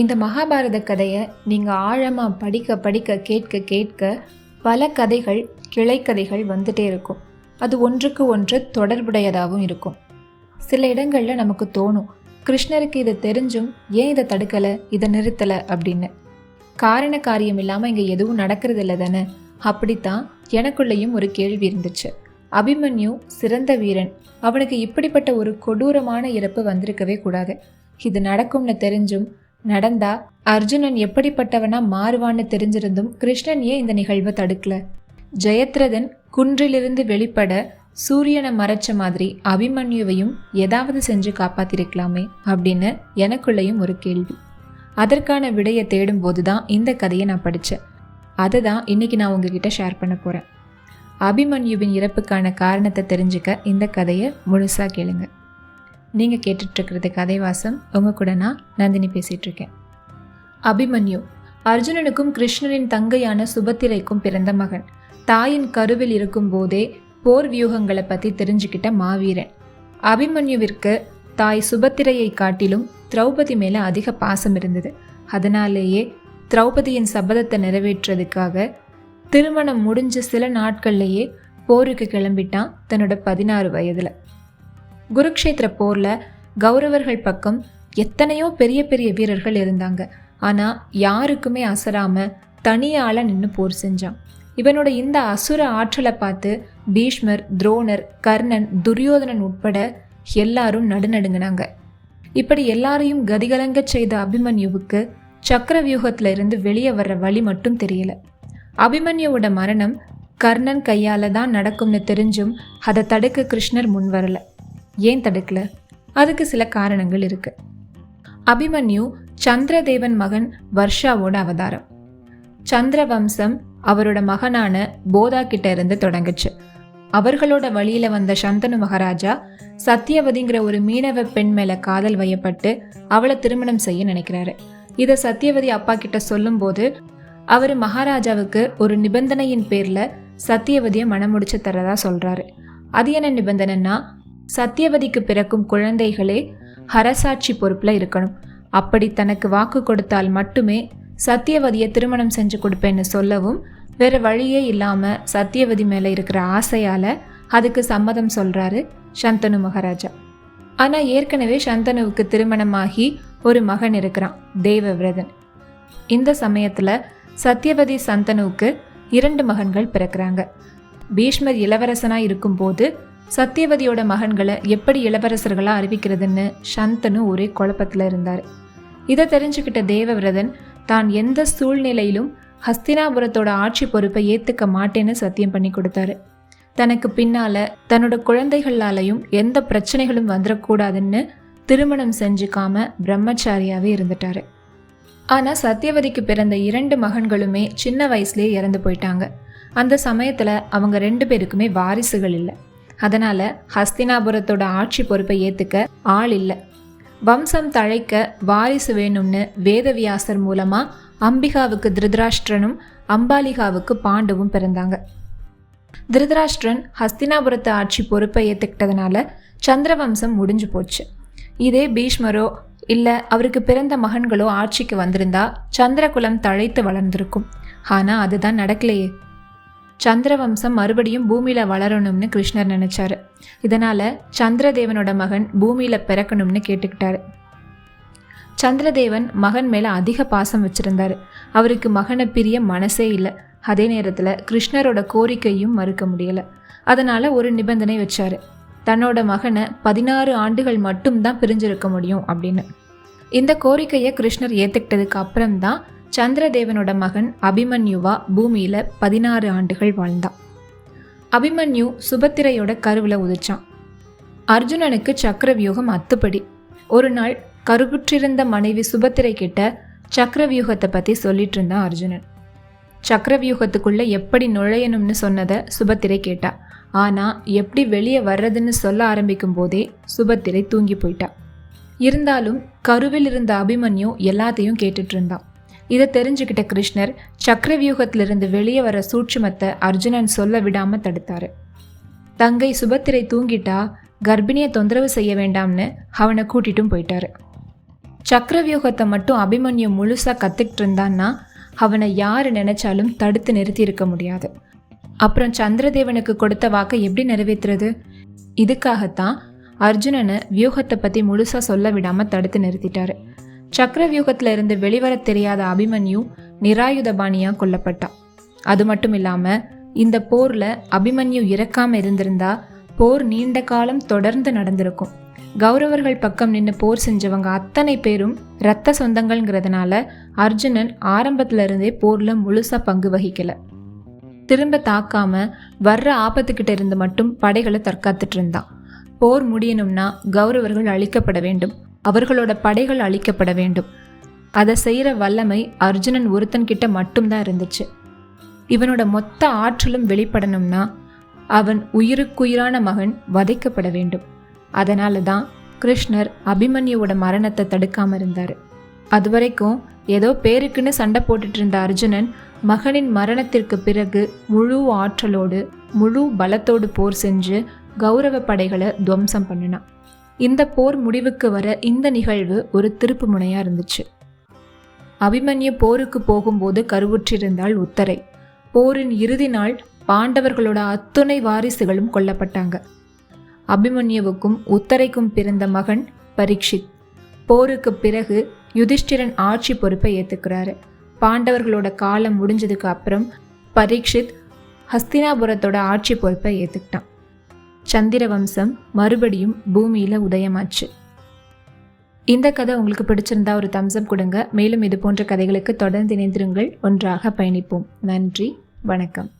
இந்த மகாபாரத கதையை நீங்கள் ஆழமாக படிக்க படிக்க கேட்க கேட்க பல கதைகள் கிளைக்கதைகள் வந்துட்டே இருக்கும். அது ஒன்றுக்கு ஒன்று தொடர்புடையதாகவும் இருக்கும். சில இடங்களில் நமக்கு தோணும் கிருஷ்ணருக்கு இதை தெரிஞ்சும் ஏன் இதை தடுக்கலை இதை நிறுத்தலை அப்படின்னு. காரண காரியம் இல்லாமல் இங்கே எதுவும் நடக்கிறது இல்லை தானே? அப்படித்தான் எனக்குள்ளேயும் ஒரு கேள்வி இருந்துச்சு. அபிமன்யு சிறந்த வீரன். அவனுக்கு இப்படிப்பட்ட ஒரு கொடூரமான இறப்பு வந்திருக்கவே கூடாது. இது நடக்கும்னு தெரிஞ்சும் நடந்தா அர்ஜுனன் எப்படிப்பட்டவனா மாறுவான்னு தெரிஞ்சிருந்தும் கிருஷ்ணன் ஏன் இந்த நிகழ்வை தடுக்கல? ஜெயத்ரதன் குன்றிலிருந்து வெளிப்பட சூரியனை மறைச்ச மாதிரி அபிமன்யுவையும் ஏதாவது செஞ்சு காப்பாத்திருக்கலாமே அப்படின்னு எனக்குள்ளேயும் ஒரு கேள்வி. அதற்கான விடையை தேடும்போது தான் இந்த கதையை நான் படித்தேன் அதை தான் இன்னைக்கு நான் உங்ககிட்ட ஷேர் பண்ண போகிறேன் அபிமன்யுவின் இறப்புக்கான காரணத்தை தெரிஞ்சுக்க இந்த கதையை முழுசாக கேளுங்கள் நீங்கள் கேட்டுட்ருக்கிறது கதைவாசம். உங்கள் கூட நான் நந்தினி பேசிகிட்ருக்கேன் அபிமன்யு அர்ஜுனனுக்கும் கிருஷ்ணனின் தங்கையான சுபத்திரைக்கும் பிறந்த மகன். தாயின் கருவில் இருக்கும் போதே போர் வியூகங்களை பற்றி தெரிஞ்சுக்கிட்ட மாவீரன். அபிமன்யுவிற்கு தாய் சுபத்திரையை காட்டிலும் திரௌபதி மேலே அதிக பாசம் இருந்தது. அதனாலேயே திரௌபதியின் சபதத்தை நிறைவேற்றுறதுக்காக திருமணம் முடிஞ்ச சில நாட்கள்லேயே போருக்கு கிளம்பிட்டான் தன்னோட பதினாறு வயதில். குருக்ஷேத்திர போரில் கௌரவர்கள் பக்கம் எத்தனையோ பெரிய பெரிய வீரர்கள் இருந்தாங்க. ஆனால் யாருக்குமே அசராம தனியால் நின்று போர் செஞ்சான். இவனோட இந்த அசுர ஆற்றலை பார்த்து பீஷ்மர் துரோணர் கர்ணன் துரியோதனன் உட்பட எல்லாரும் நடுநடுங்கினாங்க. இப்படி எல்லாரையும் கதிகலங்க செய்த அபிமன்யுவுக்கு சக்கர வியூகத்துல இருந்து வெளியே வர்ற வழி மட்டும் தெரியல. அபிமன்யுவோட மரணம் கர்ணன் கையால தான் நடக்கும்னு தெரிஞ்சும் அதை தடுக்க கிருஷ்ணர் முன் வரலை. ஏன் தடுக்கல? அதுக்கு சில காரணங்கள் இருக்கு. அபிமன்யு சந்திரதேவன் மகன் வர்ஷாவோட அவதாரம். சந்திர வம்சம் அவரோட மகனான போதா கிட்ட இருந்து தொடங்குச்சு. அவர்களோட வழியில வந்த சந்தனு மகாராஜா சத்தியவதிங்கிற ஒரு மீனவ பெண் மேல காதல் வயப்பட்டு அவளை திருமணம் செய்ய நினைக்கிறாரு. இதை சத்தியவதி அப்பா கிட்ட சொல்லும்போது அவர் மகாராஜாவுக்கு ஒரு நிபந்தனையின் பேர்ல சத்தியவதியை மனம் முடிச்சு தரதா சொல்றாரு. அது என்ன நிபந்தனைன்னா சத்தியவதிக்கு பிறக்கும் குழந்தைகளே ஹரசாட்சி பொறுப்பில் இருக்கணும். அப்படி தனக்கு வாக்கு கொடுத்தால் மட்டுமே சத்தியவதியை திருமணம் செஞ்சு கொடுப்பேன்னு சொல்லவும் வேற வழியே இல்லாமல் சத்தியவதி மேலே இருக்கிற ஆசையால் அதுக்கு சம்மதம் சொல்கிறாரு சந்தனு மகாராஜா. ஆனால் ஏற்கனவே சந்தனுவுக்கு திருமணமாகி ஒரு மகன் இருக்கிறான் தேவவிரதன். இந்த சமயத்தில் சத்தியவதி சந்தனுவுக்கு இரண்டு மகன்கள் பிறக்கிறாங்க. பீஷ்மர் இளவரசனாக இருக்கும்போது சத்தியவதியோட மகன்களை எப்படி இளவரசர்களாக அறிவிக்கிறதுன்னு சந்தனு ஒரே குழப்பத்தில் இருந்தார். இதை தெரிஞ்சுக்கிட்ட தேவவிரதன் தான் எந்த சூழ்நிலையிலும் ஹஸ்தினாபுரத்தோட ஆட்சி பொறுப்பை ஏற்றுக்க மாட்டேன்னு சத்தியம் பண்ணி கொடுத்தாரு. தனக்கு பின்னால தன்னோட குழந்தைகளாலையும் எந்த பிரச்சனைகளும் வந்துடக்கூடாதுன்னு திருமணம் செஞ்சுக்காம பிரம்மச்சாரியாகவே இருந்துட்டாரு. ஆனால் சத்தியவதிக்கு பிறந்த இரண்டு மகன்களுமே சின்ன வயசுலேயே இறந்து போயிட்டாங்க. அந்த சமயத்தில் அவங்க ரெண்டு பேருக்குமே வாரிசுகள் இல்லை. அதனால் ஹஸ்தினாபுரத்தோட ஆட்சி பொறுப்பை ஏற்றுக்க ஆள் இல்லை. வம்சம் தழைக்க வாரிசு வேணும்னு வேதவியாசர் மூலமாக அம்பிகாவுக்கு திருதராஷ்டிரனும் அம்பாலிகாவுக்கு பாண்டுவும் பிறந்தாங்க. திருதராஷ்டிரன் ஹஸ்தினாபுரத்து ஆட்சி பொறுப்பை ஏற்றுக்கிட்டதுனால சந்திரவம்சம் முடிஞ்சு போச்சு. இதே பீஷ்மரோ இல்லை அவருக்கு பிறந்த மகன்களோ ஆட்சிக்கு வந்திருந்தா சந்திரகுலம் தழைத்து வளர்ந்திருக்கும். ஆனால் அதுதான் நடக்கலையே. சந்திரவம்சம் மறுபடியும் பூமியில் வளரணும்னு கிருஷ்ணர் நினச்சாரு. இதனால் சந்திரதேவனோட மகன் பூமியில் பிறக்கணும்னு கேட்டுக்கிட்டாரு. சந்திரதேவன் மகன் மேலே அதிக பாசம் வச்சுருந்தார். அவருக்கு மகனை பிரிய மனசே இல்லை. அதே நேரத்தில் கிருஷ்ணரோட கோரிக்கையும் மறுக்க முடியல. அதனால் ஒரு நிபந்தனை வச்சார். தன்னோட மகனை பதினாறு ஆண்டுகள் மட்டும்தான் பிரிஞ்சிருக்க முடியும் அப்படின்னு. இந்த கோரிக்கையை கிருஷ்ணர் ஏற்றுக்கிட்டதுக்கு அப்புறம்தான் சந்திரதேவனோட மகன் அபிமன்யுவா பூமியில் பதினாறு ஆண்டுகள் வாழ்ந்தான். அபிமன்யு சுபத்திரையோட கருவில் உதிச்சான். அர்ஜுனனுக்கு சக்கரவியூகம் அத்துப்படி. ஒரு நாள் கருகுற்றிருந்த மனைவி சுபத்திரை கிட்ட சக்கரவியூகத்தை பற்றி சொல்லிட்டு இருந்தான் அர்ஜுனன். சக்கரவியூகத்துக்குள்ளே எப்படி நுழையணும்னு சொன்னதை சுபத்திரை கேட்டா. ஆனால் எப்படி வெளியே வர்றதுன்னு சொல்ல ஆரம்பிக்கும் போதே சுபத்திரை தூங்கி போயிட்டா. இருந்தாலும் கருவில் இருந்த அபிமன்யு எல்லாத்தையும் கேட்டுட்டு இருந்தான். இதை தெரிஞ்சுக்கிட்ட கிருஷ்ணர் சக்கரவியூகத்திலிருந்து வெளியே வர சூட்சுமத்தை அர்ஜுனன் சொல்ல விடாமல் தடுத்தாரு. தங்கை சுபத்திரை தூங்கிட்டா கர்ப்பிணியை தொந்தரவு செய்ய வேண்டாம்னு அவனை கூட்டிட்டும் போயிட்டாரு. சக்கரவியூகத்தை மட்டும் அபிமன்யு முழுசாக கற்றுக்கிட்டு இருந்தான்னா அவனை யார் நினைச்சாலும் தடுத்து நிறுத்தி இருக்க முடியாது. அப்புறம் சந்திரதேவனுக்கு கொடுத்த வாக்கை எப்படி நிறைவேற்றுறது இதுக்காகத்தான் அர்ஜுனனை வியூகத்தை பற்றி முழுசாக சொல்ல விடாமல் தடுத்து நிறுத்திட்டாரு. சக்கரவியூகத்தில் இருந்து வெளிவர தெரியாத அபிமன்யு நிராயுதபாணியா கொல்லப்பட்டான் அது மட்டும் இல்லாமல் இந்த போரில் அபிமன்யு இறக்காம இருந்திருந்தா போர் நீண்ட காலம் தொடர்ந்து நடந்திருக்கும். கௌரவர்கள் பக்கம் நின்று போர் செஞ்சவங்க அத்தனை பேரும் இரத்த சொந்தங்கள்ங்கிறதுனால அர்ஜுனன் ஆரம்பத்துல இருந்தே போர்ல முழுசா பங்கு வகிக்கல. திரும்ப தாக்காம வர்ற ஆபத்துக்கிட்ட இருந்து மட்டும் படைகளை தற்காத்துட்டு இருந்தான். போர் முடியணும்னா கௌரவர்கள் அழிக்கப்பட வேண்டும். அவர்களோட படைகள் அழிக்கப்பட வேண்டும். அதை செய்கிற வல்லமை அர்ஜுனன் ஒருத்தன்கிட்ட மட்டும்தான் இருந்துச்சு. இவனோட மொத்த ஆற்றலும் வெளிப்படணும்னா அவன் உயிருக்குயிரான மகன் வதைக்கப்பட வேண்டும். அதனால தான் கிருஷ்ணர் அபிமன்யுவோட மரணத்தை தடுக்காம இருந்தார். அது வரைக்கும் ஏதோ பேருக்குன்னு சண்டை போட்டுட்டு இருந்த அர்ஜுனன் மகனின் மரணத்திற்கு பிறகு முழு ஆற்றலோடு முழு பலத்தோடு போர் செஞ்சு கௌரவ படைகளை துவம்சம் பண்ணினான். இந்த போர் முடிவுக்கு வர இந்த நிகழ்வு ஒரு திருப்பு முனையாக இருந்துச்சு. அபிமன்யு போருக்கு போகும்போது கருவுற்றிருந்தாள் உத்தரை. போரின் இறுதி நாள் பாண்டவர்களோட அத்துணை வாரிசுகளும் கொல்லப்பட்டாங்க. அபிமன்யுவுக்கும் உத்தரைக்கும் பிறந்த மகன் பரீட்சித். போருக்கு பிறகு யுதிஷ்டிரன் ஆட்சி பொறுப்பை ஏற்றுக்கிறாரு பாண்டவர்களோட காலம் முடிஞ்சதுக்கு அப்புறம் பரீட்சித் ஹஸ்தினாபுரத்தோட ஆட்சி பொறுப்பை ஏற்றுக்கிட்டான் சந்திர வம்சம் மறுபடியும் பூமியில உதயமாச்சு. இந்த கதை உங்களுக்கு பிடிச்சிருந்தா ஒரு தம்சம் கொடுங்க. மேலும் இது போன்ற கதைகளுக்கு தொடர்ந்து இணைந்திருங்கள். ஒன்றாக பயணிப்போம். நன்றி. வணக்கம்.